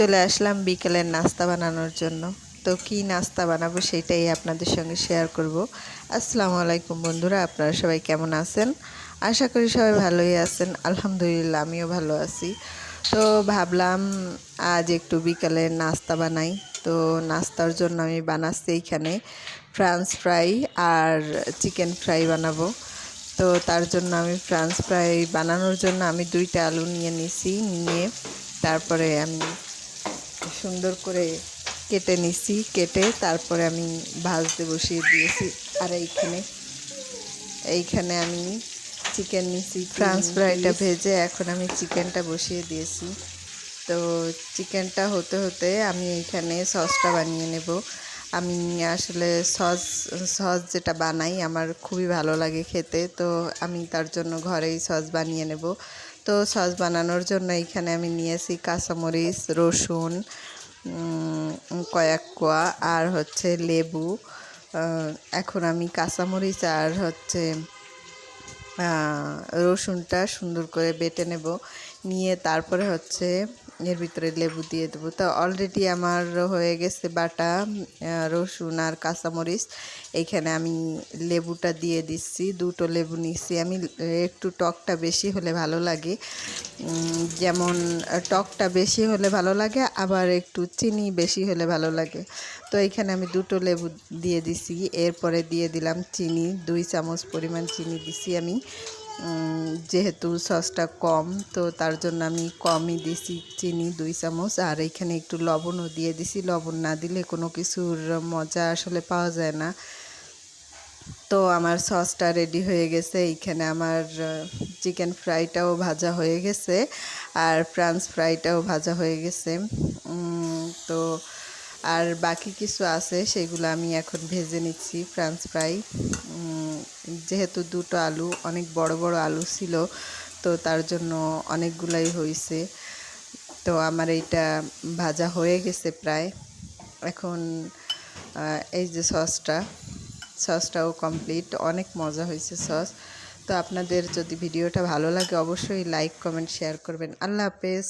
চলে আসলাম বিকেলের নাস্তা বানানোর জন্য। তো কি নাস্তা বানাবো সেটাই আপনাদের সঙ্গে শেয়ার করব। আসসালামু আলাইকুম বন্ধুরা, আপনারা সবাই কেমন আছেন? আশা করি সবাই ভালোই আছেন। আলহামদুলিল্লাহ, আমিও ভালো আছি। তো ভাবলাম আজ একটু বিকালে নাস্তা বানাই। তো নাস্তার জন্য আমি বানাচ্ছি এইখানে ফ্রান্স ফ্রাই আর চিকেন ফ্রাই বানাবো। তো তার জন্য আমি ফ্রান্স ফ্রাই বানানোর জন্য আমি দুইটা আলু নিয়ে নিছি, নিয়ে তারপরে আমি সুন্দর করে কেটে নিছি কেটে তারপরে আমি ভাজতে বসিয়ে দিয়েছি আর এইখানে। এইখানে আমি চিকেন নিছি ফ্রান্স ফ্রাইটা ভেজে এখন আমি চিকেনটা বসিয়ে দিয়েছি। তো চিকেনটা হতে হতে আমি এইখানে সসটা বানিয়ে নেব। আমি আসলে সস সস যেটা বানাই আমার খুবই ভালো লাগে খেতে, তো আমি তার জন্য ঘরেই সস বানিয়ে নেব। তো সস বানানোর জন্য এইখানে আমি নিয়েছি কাঁচামরিচ, রসুন কয়েক কোয়া আর হচ্ছে লেবু। এখন আমি কাঁচামরিচ আর হচ্ছে রসুনটা সুন্দর করে বেটে নেব। নিয়ে তারপরে হচ্ছে এর ভিতরে লেবু দিয়ে দেবো। তো অলরেডি আমার হয়ে গেছে বাটা রসুন আর কাঁচামরিচ। এইখানে আমি লেবুটা দিয়ে দিচ্ছি, দুটো লেবু নিচ্ছি। আমি একটু টকটা বেশি হলে ভালো লাগে। যেমন টকটা বেশি হলে ভালো লাগে, আবার একটু চিনি বেশি হলে ভালো লাগে। তো এইখানে আমি দুটো লেবু দিয়ে দিছি এরপরে দিয়ে দিলাম চিনি, দুই চামচ পরিমাণ চিনি দিছি আমি। যেহেতু সসটা কম, তো তার জন্য আমি কমই দিছি চিনি দুই চামচ। আর এইখানে একটু লবণও দিয়ে দিছি। লবণ না দিলে কোনো কিছুর মজা আসলে পাওয়া যায় না। তো আমার সসটা রেডি হয়ে গেছে। এইখানে আমার চিকেন ফ্রাইটাও ভাজা হয়ে গেছে। আর ফ্রান্স ফ্রাইটাও ভাজা হয়ে গেছে। তো আর বাকি কিছু আছে, সেগুলো আমি এখন ভেজে নিচ্ছি ফ্রান্স ফ্রাই যেহেতু দুটো আলু, অনেক বড় বড় আলু ছিল, তো তার জন্য অনেকগুলাই হয়েছে তো আমার এইটা ভাজা হয়ে গেছে প্রায়। এখন এই যে সসটা, সসটাও কমপ্লিট। অনেক মজা হয়েছে সস। তো আপনাদের যদি ভিডিওটা ভালো লাগে, অবশ্যই লাইক, কমেন্ট, শেয়ার করবেন। আল্লাহ হাফেজ।